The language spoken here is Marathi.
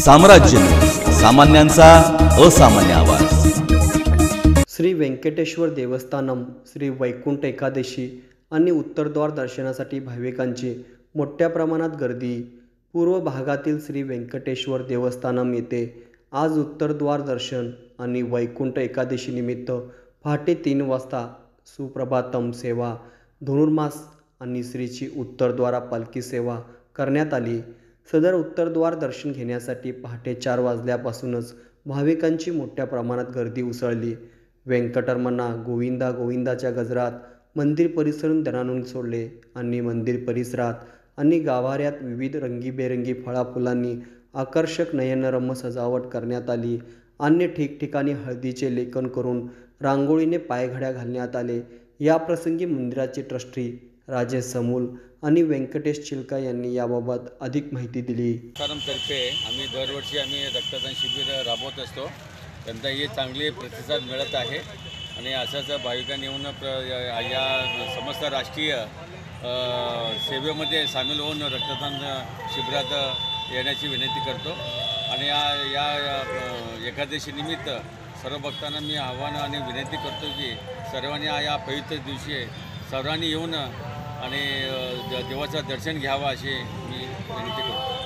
साम्राज्य. सामान्यांचा असामान्य आवाज. श्री व्यंकटेश्वर देवस्थानम श्री वैकुंठ एकादशी आणि उत्तरद्वार दर्शनासाठी भाविकांची मोठ्या प्रमाणात गर्दी. पूर्व भागातील श्री व्यंकटेश्वर देवस्थानम येथे आज उत्तरद्वार दर्शन आणि वैकुंठ एकादशीनिमित्त पहाटे तीन वाजता सुप्रभातम सेवा धनुर्मास आणि श्रीची उत्तरद्वारा पालखी सेवा करण्यात आली. सदर उत्तरद्वार दर्शन घेण्यासाठी पहाटे चार वाजल्यापासूनच भाविकांची मोठ्या प्रमाणात गर्दी उसळली. व्यंकटरमणा गोविंदा गोविंदाच्या गजरात मंदिर परिसरून दणानून सोडले आणि मंदिर परिसरात आणि गाभाऱ्यात विविध रंगीबेरंगी फळाफुलांनी आकर्षक नयनरम्य सजावट करण्यात आली. अन्य ठिकठिकाणी हळदीचे लेखन करून रांगोळीने पायघड्या घालण्यात आले. या प्रसंगी मंदिराचे ट्रस्टी राजेश समूल आणि व्यंकटेश चिलका यांनी याबाबत अधिक माहिती दिली. तर्फे आम्ही दरवर्षी आम्ही रक्तदान शिबिर राबवत असतो. त्यांचाही चांगले प्रतिसाद मिळत आहे. आणि असंच भाविकांनी येऊन प्र या समस्त राष्ट्रीय सेवेमध्ये सामील होऊन रक्तदान शिबिरात येण्याची विनंती करतो. आणि या या एकादशीनिमित्त सर्व भक्तांना मी आव्हान आणि विनंती करतो की सर्वांनी या पवित्र दिवशी सर्वांनी येऊन आणि देवाचं दर्शन घ्यावं असे मी विनंती करतो.